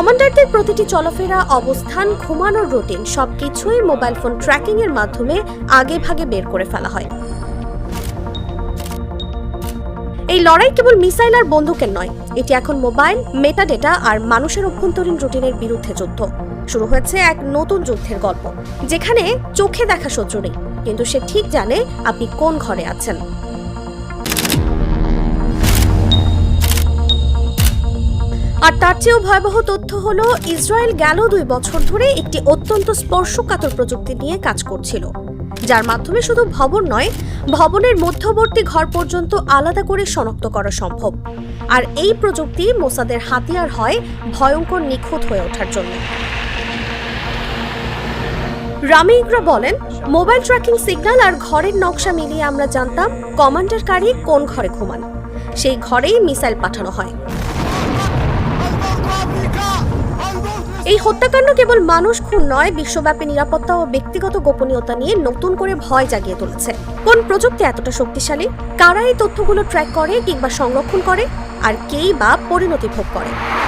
কমান্ডারদের প্রতিটি চলাফেরা, অবস্থান, ঘুমানোর রুটিন সবকিছুই মোবাইল ফোন ট্র্যাকিং এর মাধ্যমে আগে ভাগে বের করে ফেলা হয়। এই লড়াই কেবল মিসাইল আর বন্দুকের নয়, এটি এখন মোবাইল, মেটাডেটা আর মানুষের অভ্যন্তরীণ রুটিনের বিরুদ্ধে যুদ্ধ। শুরু হয়েছে এক নতুন যুদ্ধের গল্প, যেখানে চোখে দেখা শত্রু নেই, কিন্তু সে ঠিক জানে আপনি কোন ঘরে আছেন। আর তার চেয়েও ভয়াবহ তথ্য হলো, ইসরায়েল গেল দুই বছর ধরে একটি অত্যন্ত স্পর্শকাতর প্রযুক্তি নিয়ে কাজ করছিল, যার মাধ্যমে শুধু ভবন নয়, ভবনের মধ্যবর্তী ঘর পর্যন্ত আলাদা করে শনাক্ত করা সম্ভব। আর এই প্রযুক্তি মোসাদের হাতিয়ার হয় ভয়ঙ্কর নিখুঁত হয়ে ওঠার জন্য। রামি ইকরা বলেন, মোবাইল ট্র্যাকিং সিগন্যাল আর ঘরের নকশা মিলিয়ে আমরা জানতাম কমান্ডারকারী কোন ঘরে ঘুমান। সেই ঘরেই মিসাইল পাঠানো হয়। এই হত্যাকাণ্ড কেবল মানুষ খুন নয়, বিশ্বব্যাপী নিরাপত্তা ও ব্যক্তিগত গোপনীয়তা নিয়ে নতুন করে ভয় জাগিয়ে তুলেছে। কোন প্রযুক্তি এতটা শক্তিশালী? কারা এই তথ্যগুলো ট্র্যাক করে কিংবা সংরক্ষণ করে? আর কেই বা পরিণতি ভোগ করে?